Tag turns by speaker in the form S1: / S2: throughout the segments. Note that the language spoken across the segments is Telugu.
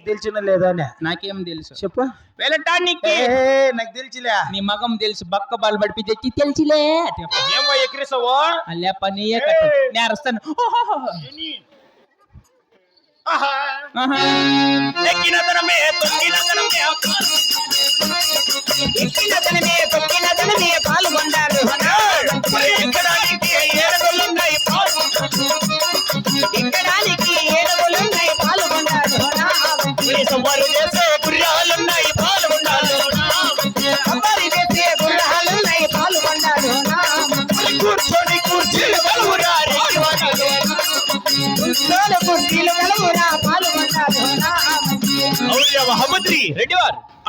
S1: నీకు తెలిసిన లేదా
S2: నాకేం తెలుసు.
S1: చెప్పు.
S2: వెళ్ళటానికి.
S1: నాకు తెలిసిలే.
S2: నీ మగం తెలుసు బక్క బాల్ పడిపి తెచ్చి తెలిసిలే.
S1: ఏమో ఎక్కిరిస్తావో
S2: అల్లే పని నేను అరుస్తాను ఓహోహో.
S1: ఆహా.
S2: ఆహా.
S1: ఎక్కిన తనమే తొక్కిన తనమే
S3: ఎక్కిన తనమే తొక్కిన తనమే పాల్గొండారు
S1: మరి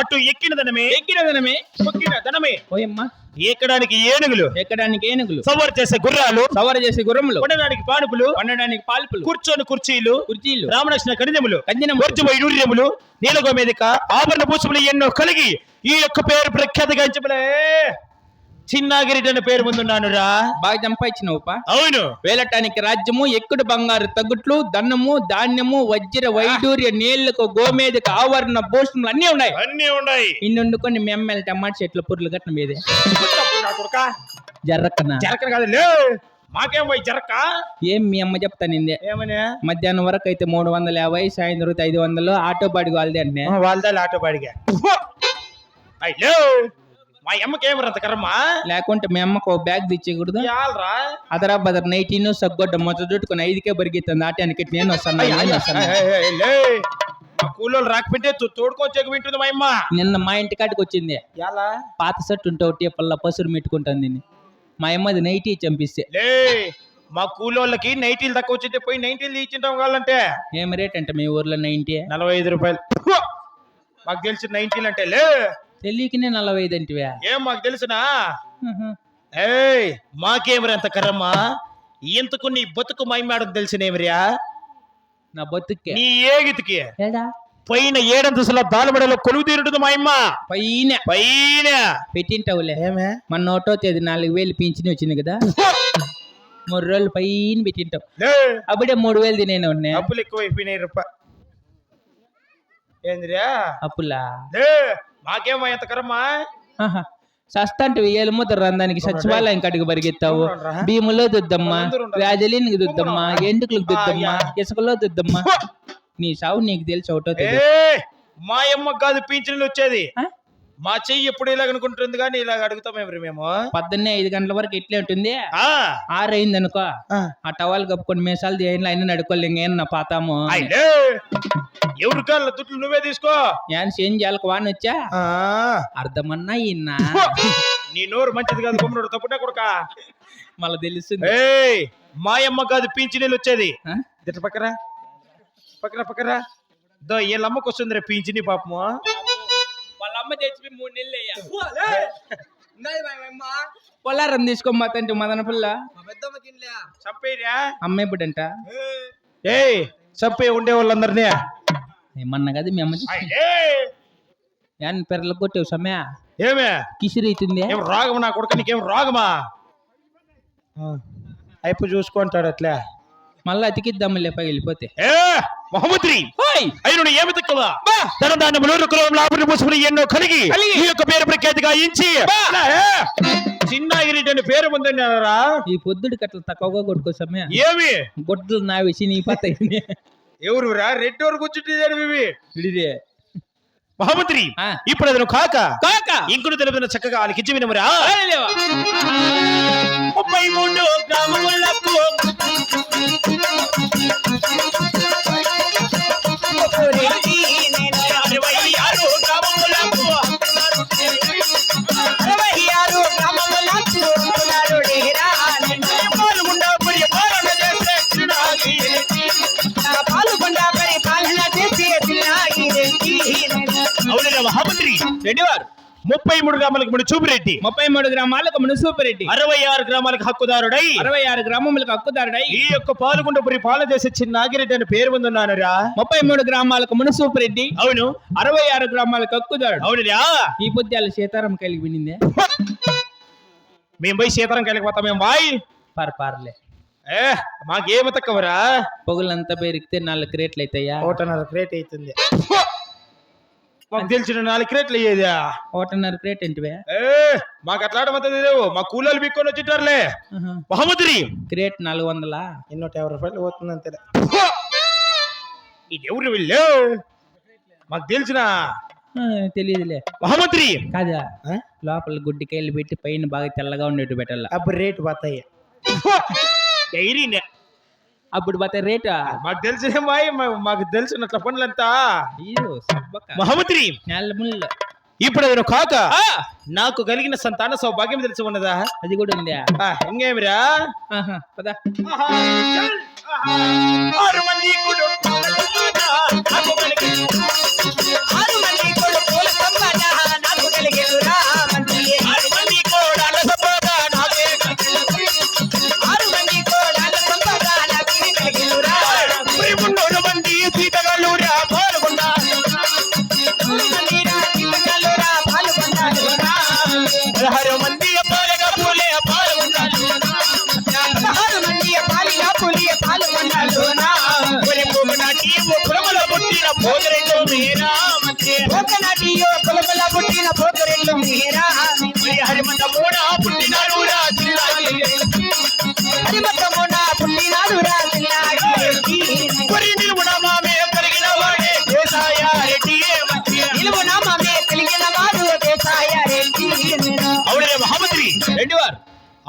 S1: అటు ఎక్కిన ధనమే
S2: ఎక్కిన దినమే
S1: తొక్కిన ధనమే.
S2: ఓయమ్మా
S1: ఎక్కడానికి ఏనుగులు
S2: ఎక్కడానికి ఏనుగులు.
S1: సవారు చేసే గుర్రాలు
S2: సవారు చేసే గుర్రములు.
S1: కొనడానికి పానుపులు
S2: వండడానికి పాల్పులు.
S1: కూర్చొని కుర్చీలు
S2: కుర్చీలు.
S1: రామలక్ష్మణ కణిజములు
S2: కందినము.
S1: వర్జు వైడూర్యములు నీలగో మీదక ఆభరణ భూషములు ఎన్నో కలిగి ఈ యొక్క పేరు ప్రఖ్యాతగాంచములే చిన్నాగిరి అనే పేరు ముందున్నాను రా
S2: బాగా సంపాదించినవు పా
S1: అవును.
S2: వేలటానికి రాజ్యము ఎక్కుడు బంగారు తగుట్లు దన్నము ధాన్యము వజ్ర వైడూర్య నీళ్ళకు గోమేదక ఆవరణ భూషణములు అన్నీ ఉన్నాయి.
S1: అన్ని ఉన్నాయి.
S2: ఇన్ని వండుకొని మెమ్మల టమాటా చెట్ల పుర్లు కట్టిన మీదే. జర్రక్కన
S1: జరక కాదు లే మాకేం పోయి జరక
S2: ఏం మీ అమ్మ చెప్తానిందే
S1: ఏమని?
S2: మధ్యాహ్నం వరకు అయితే మూడు వందల యాభై సాయంత్రం ఐదు వందలు ఆటో బాడికి వాళ్ళదే అంటే
S1: వాళ్ళదా ఆటో బాడిగా. అయ్యో! మా అమ్మకి ఏమరా అంత కర్మ?
S2: లేకుంటే మీ అమ్మకు బ్యాగ్ తెచ్చేయకూడదు?
S1: యాలరా?
S2: అదరా బదర్ నైటీన్ సగ్గొడ్డ మొత్తం చుట్టుకుని ఐదుకే బరిగిస్తుంది ఆటానికి నేను వస్తాను నేను వస్తాను.
S1: మా కూలోళ్ళు రాకపోతే తోడుకొచ్చేక వింటుంది మా అమ్మ.
S2: నిన్న మా ఇంటి కాడికి వచ్చింది.
S1: ఎలా
S2: పాత సెట్ ఉంటే ఒకటి పల్ల పసురు మెట్టుకుంటుంది దీన్ని. మా అమ్మది నైటీ చంపిస్తే.
S1: లే! మా కూలోళ్ళకి నైటీలు తక్కువ వచ్చింటే పోయి నైటీలు ఇచ్చింటాం కావాలంటే.
S2: ఏం రేట్ అంటే మీ ఊర్లో నైన్టీ
S1: నలభై ఐదు రూపాయలు. మాకు తెలిసిన నైన్టీలు అంటే లే!
S2: తెలియకనే నలభై ఐదు అంటివా
S1: ఏం మాకు తెలిసినా? ఏయ్ మాకేమరి అంత కర్రమ్మా? ఇంతకు నీ బతుకు మైమాడని తెలిసినేమిరియా
S2: నా బతుక్కే
S1: నీ ఏగితికి.
S2: ఏడా?
S1: పైన ఏడంతసుల దాలబడలో కొలువు తీరుంటుంది మా అమ్మ
S2: పైన.
S1: పైన.
S2: పెట్టింటావులే.
S1: ఏమే?
S2: మన ఒకటో తేదీ నాలుగు వేలు పింఛని వచ్చింది కదా? మూడు రోజులు పైన పెట్టింటావు.
S1: లే.
S2: అప్పుడే మూడు వేలు తినేను ఉన్నాయి
S1: అప్పులు ఎక్కువ అయిపోయినాయి రూప. ఏందిరా?
S2: అప్పులా?
S1: లే. మాకేమో ఎంత కర్రమ్మా
S2: ఆహా. సస్తంటే ఏళ్ళు ముద్ర రందానికి సచివాలయం కాడికి పరిగెత్తావు? భీములో దుద్దమ్మా? వ్యాజలీనికి దుద్దమ్మా. ఎండుకులకు దుద్దమ్మా. ఇసుకలో దుద్దమ్మా. నీ సావు నీకు తెలిసి ఒకటో
S1: మా అమ్మ కాదు పింఛన్లు వచ్చేది? మా చెయ్యి ఎప్పుడు ఇలాగ అనుకుంటుంది కానీ ఇలాగ అడుగుతాం ఎవరు మేము?
S2: పొద్దున్నే ఐదు గంటల వరకు ఎట్లే ఉంటుంది.
S1: ఆ.
S2: ఆరు అయింది అనుకో
S1: ఆ.
S2: టవాల్ కప్పుకొని మేసాలు చేయని అయినా నడుకోలే ఇంకేం పాతాము
S1: అయ్యే ఎవరి కాళ్ళ దుట్లు నువ్వే తీసుకో.
S2: ఏం చేంజ్ చేయాలకు వాన్ వచ్చా?
S1: ఆ.
S2: అర్థమన్నా ఇన్నా
S1: నీ నోరు మంచిది కాదు గుమ్మడు తప్పునే కొడుక?
S2: మళ్ళీ తెలుస్తుంది.
S1: ఏయ్ మా అమ్మ కాదు పింఛనీళ్ళు వచ్చేది.
S2: ఆ?
S1: దిట్ట పక్కరా. పక్కరా పక్కరా. దో వీళ్ళ అమ్మకు వస్తుంది రే పింఛని పాపము?
S2: అమ్మ తెచ్చిపోయి మూడు నెలలు పొలారం తీసుకోమాతంటే మదన పిల్ల.
S1: చంపేరా
S2: అమ్మ ఎప్పుడంట
S1: ఏయ్ చంపే ఉండే వాళ్ళందరినీ.
S2: ఏమన్నా కదా మీ అమ్మ ఏం. పెరలు కొట్టావు సమయ?
S1: ఏమే?
S2: కిసిరి అవుతుంది.
S1: ఏం రాగమా నా కొడుకు? నీకేం రాగమా? అయిపో చూసుకుంటాడు అట్లా.
S2: మళ్ళీ అతికిద్దాములే పగిలిపోతే
S1: ఏ! మహమ్మద్రి.
S2: ఓయ్
S1: అయిన ఏమి తక్కువ ధనదానములు రుకులం లాభం ముసుగులు ఎన్నో కలిగి. ఈ యొక్క పేరు ప్రఖ్యాతిగా అని పేరు
S2: ఈ పొద్దుడి కట్టలు తక్కువగా కొట్టుకో సమయ.
S1: ఏమి?
S2: గొడ్డలు నావేసి నీ పత్త
S1: ఎవరురా? రెడ్డి వరకు మహమ్మద్రి. ఇప్పుడు అతను కాక.
S2: కాక.
S1: ఇంకుడు తెలిపిన చక్కగా ఆలకించి వినమురా. ముప్పై మూడు గ్రామములకు మహామంత్రి
S2: రెడ్డి వారు
S1: ముప్పై మూడు గ్రామాలకు మన చూపిరెడ్డి.
S2: ముప్పై మూడు గ్రామాలకు మునుసూపిరెడ్డి
S1: అరవై ఆరు గ్రామాలకు హక్కుదారుడై.
S2: అరవై ఆరు గ్రామములకు హక్కుదారుడై.
S1: ఈ యొక్క పాల్గొండ పరిపాలన చేసే చిన్నాగిరెడ్డి అని పేరు ఉందన్నానురా.
S2: ముప్పై మూడు గ్రామాలకు మునుసూపిరెడ్డి
S1: అవును.
S2: అరవై ఆరు గ్రామాలకు హక్కుదారుడు.
S1: అవునురా.
S2: ఈ బుద్ధాలు సీతారాం కలిగి వినిందే.
S1: మేము పోయి సీతారాం కలిగిపోతాం మేము బాయ్
S2: పార్ పార్లే.
S1: ఏ మాకేమి తక్కువరా?
S2: పొగలంతా పెరిగితే నాలుగు క్రేట్లు అవుతాయా
S1: ఒకటిన్నర క్రేట్ అవుతుంది మాకు తెలిసిన నాలుగు క్రేట్లు అయ్యేదా
S2: ఒకటిన్నర క్రేట్ ఏంటివే?
S1: ఏ మాకు అట్లాడమంది లేవు మా కూలీలు బిక్కొని వచ్చిట్టారులే
S2: ఆహా.
S1: మహమ్మద్రి.
S2: క్రేట్ నాలుగు వందలా
S3: ఎన్నూట యాభై రూపాయలు పోతుంది అంతే
S1: ఇది ఎవరు వీళ్ళు. మాకు తెలిసిన
S2: తెలియదులే.
S1: మహమ్మద్రి.
S2: కాదా? లోపల గుడ్డికాయలు పెట్టి పైన బాగా తెల్లగా ఉండేట్టు పెట్టాల?
S3: అప్పుడు రేటు పోతాయి.
S1: డైరీనే.
S2: అప్పుడు పోతే రేటా?
S1: మాకు తెలిసిన మాకు తెలిసినట్ల పనులంతా. మహమ్మద్రి. ఇప్పుడు అదను కాక నాకు కలిగిన సంతాన సౌభాగ్యం తెలిసి ఉన్నదా
S2: అది కూడా ఉందా?
S1: ఇంకేమిరా?
S2: పద.
S1: ఆరు మంది
S3: ఆరు మంది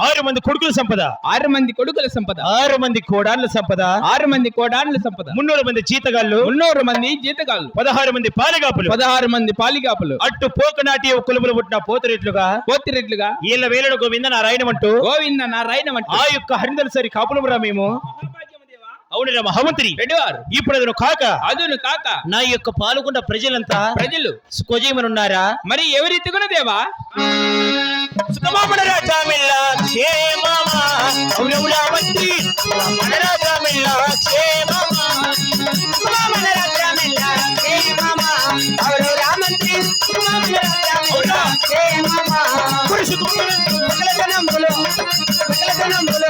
S1: ఆరు మంది కొడుకుల సంపద.
S2: ఆరు మంది కొడుకుల సంపద.
S1: ఆరు మంది కోడాన్ల సంపద.
S2: ఆరు మంది కోడాన్ల సంపద.
S1: మున్నూరు మంది జీతగాళ్ళు.
S2: మున్నూరు మంది జీతగాళ్ళు.
S1: పదహారు మంది పాలగాపులు.
S2: పదహారు మంది పాలిగాపులు.
S1: అట్టు పోకనాటి కులములు పుట్టిన పోతురెట్లుగా
S2: పోతిరెట్లుగా
S1: వీళ్ళ వేలడు గోవింద నారాయణ అంటూ
S2: గోవింద నారాయణ వంటి
S1: ఆ యొక్క హరిందల సరి కాపులమురా మేము. అవునరా మహామంత్రి.
S2: రెండు వారు
S1: ఇప్పుడు అదను కాక
S2: అదును కాక
S1: నా యొక్క పాల్గొన్న ప్రజలంతా
S2: ప్రజలు.
S1: స్కోజేమనున్నారా
S2: మరి ఎవరి తిగున దేవా?
S1: సుఖమామణ రాజామిల్ల క్షేమమా అవునవులా మంత్రి? సుఖమామణ రాజామిల్ల క్షేమమా
S3: కుమామల రాజామెల్ల హే మామ. అవరు రామంత్రి కుమామల రాజామెల్ల హే మామ.
S1: మరి సుఖమామణ
S3: సకలతనంబులు సకలతనంబులు సకలతనంబులు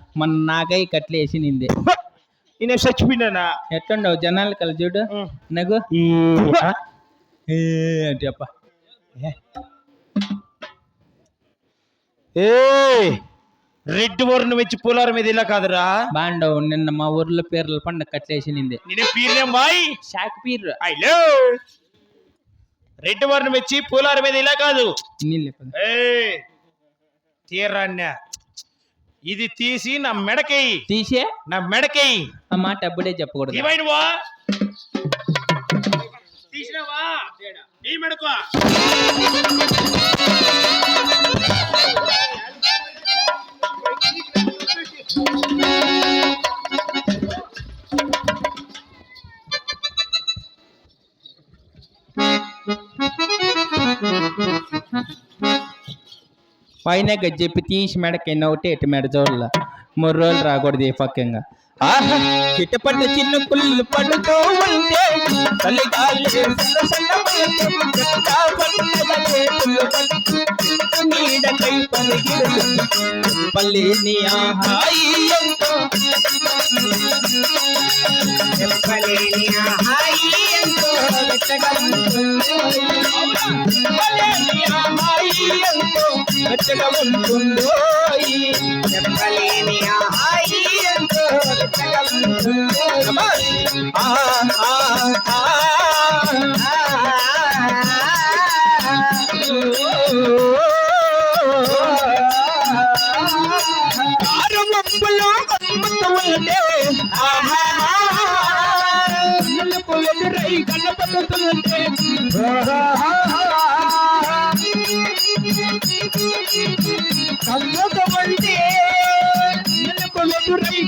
S2: మన నాకై కట్లేసి నింది
S1: ఈయన చచ్చిపోయినా
S2: ఎట్లుండవు? జనాలు కల చూడు. నగు. ఏ అంటే అప్ప.
S1: ఏ. రెడ్ వర్ణం వచ్చి పూలారం మీద ఇలా కాదురా.
S2: బాగుండవు నిన్న మా ఊర్లో పేర్ల పండుగ కట్లేసి నింది
S1: నేనే పీర్లేం బాయ్
S2: శాఖ పీర్రు
S1: ఐలో రెడ్ వర్ణం వచ్చి పూలారం మీద ఇలా కాదు. తీరాన్య ఇది తీసి నా మెడకేయి.
S2: తీసే?
S1: నా మెడకేయి.
S2: ఆ మాట అప్పుడే చెప్పకూడదు.
S1: ఏమైనవా తీసినావా? నీ మెడకు
S2: పైన చెప్పి తీసి మెడకి ఒకటి ఎటు మెడ చూడాల. మూడు రోజులు రాకూడదు ఏ పక్కంగా. ఆహా చిట్టపడ్డ చిన్న పుల్లు పడుతూ ఉంటే చలిగాలి సన్న సన్న ఎంతో
S3: ఉంటుందో చెప్పలేని హాయి ఎంతో వెచ్చగా ఉంటుంది.
S2: ఆ ఆ ఆ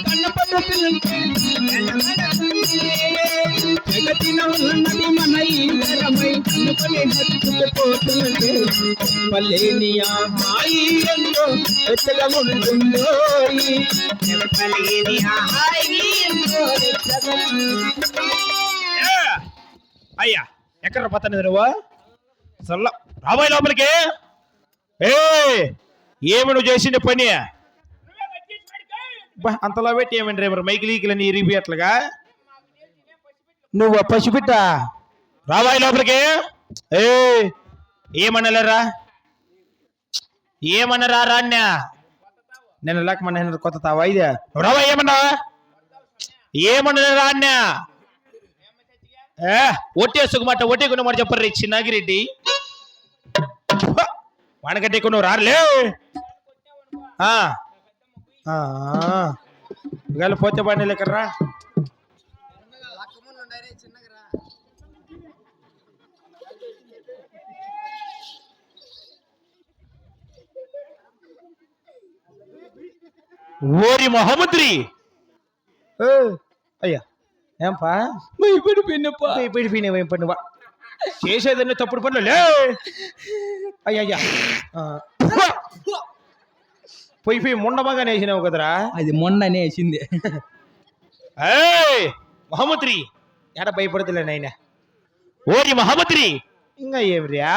S2: కనపడుతుంటే
S3: కన్నుక ఉంటే
S2: జగతిన ఉన్నది మన హత్తుకుపోతుంటే ఎంతో ఎత్తగా ఉంటుందో
S3: ఎంతో
S1: అయ్యా! ఎక్కడ పోతాను నువ్వు? చల్ల రాబోయే లోపలికి. ఏ ఏమి నువ్వు చేసిన పని? అంతలా పెట్టి ఏమండి రేపు మైకి లీకులని ఇరిగిపోయట్లుగా? నువ్వు పసిపిట్ట రాబోయ్ లోపలికి. ఏ ఏమనలేరా? ఏమన్నరా రాన్యా నేను లేకమన్నా కొత్త తావా ఇదే? రావా ఏమన్నా ఏమన్నా రాన్యా ఒట్టేసుకుమాట చెప్పరు చిన్నాగిరెడ్డి. వానగడ్డ ఎక్కువ నువ్వు రారులే. ఇవాళ పోతే బాగా లెక్కర్రా ఓరి మొహమ్మద్రి అయ్యా. ఏంపా?
S2: భయపడిపోయినప్పా
S1: పెడిపోయినావు ఏం పని చేసేదన్నీ తప్పుడు పనులు లే. అయ్యయ్యా. ఆ. పోయి పోయి ముండబాగా వేసినావు కదరా.
S2: అది మొన్న వేసింది.
S1: ఏయ్! మహమ్మద్రి. ఎడ భయపడతలే నాయన? ఓరి మహమ్మద్రి. ఇంకా ఏమిరా?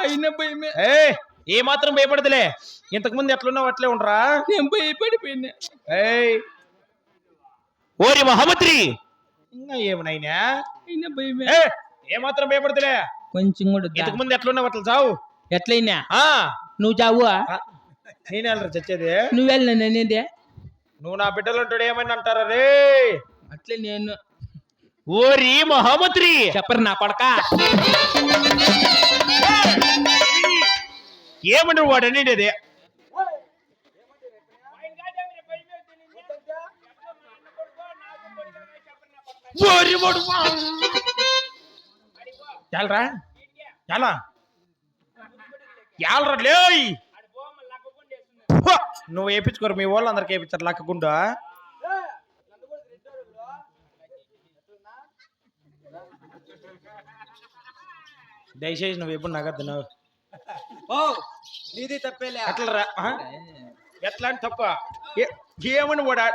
S2: అయినా భయమే.
S1: ఏ ఏ మాత్రం భయపడతలే ఇంతకు ముందు ఎట్లున్నావు అట్లే ఉండరా.
S2: నేను భయపడిపోయినా.
S1: ఏయ్. ఓరి మహమ్మద్రి. ఇంకా ఏమి నాయనా
S2: అయినా భయమే.
S1: ఏ ఏ మాత్రం భయపడతలే?
S2: కొంచెం కూడా.
S1: ఇంతకు ముందు ఎట్లున్నావు అట్లా చావు?
S2: ఎట్లయినా? నువ్వు చావువా?
S1: ఆ, నేనే వెళ్ళరా చచ్చేది.
S2: నువ్వు వెళ్ళిన నేనేదే?
S1: నువ్వు నా బిడ్డలు ఉంటాడు ఏమైనా అంటారా రే?
S2: అట్లే నేను.
S1: ఓరి మహమ్మద్రి
S2: చెప్పరు నా కొడక
S1: ఏమని వాడు అనేది లేయ్. హ! నువ్వు వేయించుకోరు మీ వాళ్ళు అందరికి వేయించారు లక్కకుండా దయచేసి నువ్వు ఎప్పుడు నగద్దు నువ్వు.
S3: ఓ నీది తప్పేలే.
S1: ఎట్లా అని తప్ప? ఏమని వాడా?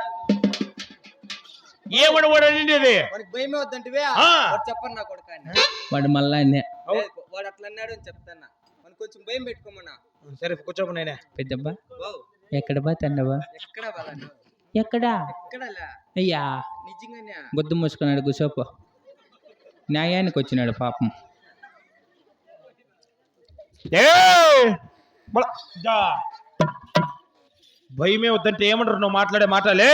S1: ఏమని వాడు అనేది
S3: వాడికి భయమే వద్దంటివే
S1: ఆ.
S3: వాడు చెప్పను నా కొడుకు
S2: వాడు మళ్ళా
S3: వాడు అట్లా అన్నాడు అని చెప్తాన్నా. మనకు కొంచెం భయం పెట్టుకోమన్నా.
S1: సరే కూర్చోకు నేనే.
S2: పెద్దబ్బా
S3: ఓ
S2: ఎక్కడ
S3: ఎక్కడ వాళ్ళను
S2: ఎక్కడా?
S3: ఎక్కడలా?
S2: అయ్యా.
S3: నిజంగానే?
S2: గుద్దు మూసుకున్నాడు గుసోపు న్యాయానికి వచ్చినాడు పాపం.
S1: భయమే వద్దంటే ఏమంటారు? నువ్వు మాట్లాడే మాటలే.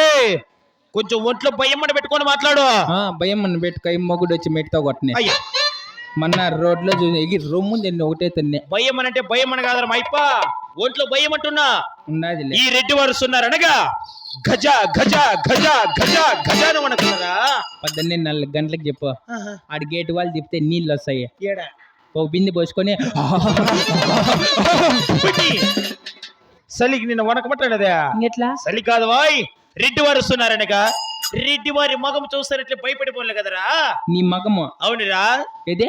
S1: కొంచెం ఒంట్లో భయం అని పెట్టుకొని మాట్లాడు.
S2: ఆ, భయం మన పెట్టుకో మొగుడు వచ్చి మెట్టుతో కొట్టనే
S1: అయ్యా.
S2: మొన్న రోడ్లో చూసి ఎగిరి రొమ్ము తిన్న ఒకటే తిన్నే.
S1: భయం అని అంటే భయం అని కాదరా మైప్ప ఒంట్లో భయం అంటున్నా.
S2: ఉన్నదిలే.
S1: ఈ రెడ్డి వారు ఉన్నారనగా గజ గజ గజ గజ గజాను అనుకున్నారా?
S2: పొద్దున్నే నాలుగు గంటలకు చెప్పు. ఆడి గేట్ వాళ్ళు చెప్తే నీళ్ళు వస్తాయి.
S1: ఏడా?
S2: ఓ బింది పోసుకొని.
S1: చలికి నిన్న వనకమట్టాడదే
S2: ఇంకెట్లా?
S1: చలి కాదు వాయ్. రెడ్డి వారు వస్తున్నారనగా రెడ్డి వారి మగం చూస్తారట్లే భయపడిపోలే కదరా?
S2: నీ మగము?
S1: అవునురా.
S2: ఏదే?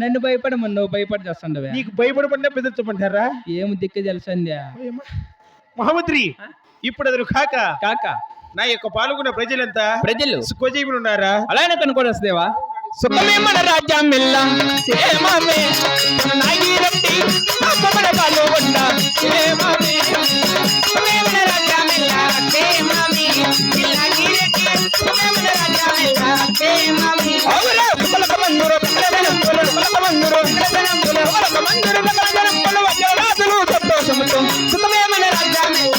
S2: నన్ను భయపడమని నువ్వు భయపడి చేస్తుండవే.
S1: నీకు భయపడకుండా బెదిరించమంటారా?
S2: ఏం దిక్కు తెలుసందా
S1: మహమ్మద్రి ఇప్పుడు అతను కాక
S2: కాక?
S1: నా యొక్క పాల్గొన్న ప్రజలంతా
S2: ప్రజలు?
S1: సుఖజీవులు ఉన్నారా
S2: అలానే కనుకొని వస్తేవా సుఖమే మన రాజ్యం మిల్ల నాగిరెడ్డి అమ్మమన పాలు ఉండ పులలు కులక సంతోషముతో
S3: సుఖమే మన రాజ్యమెల్ల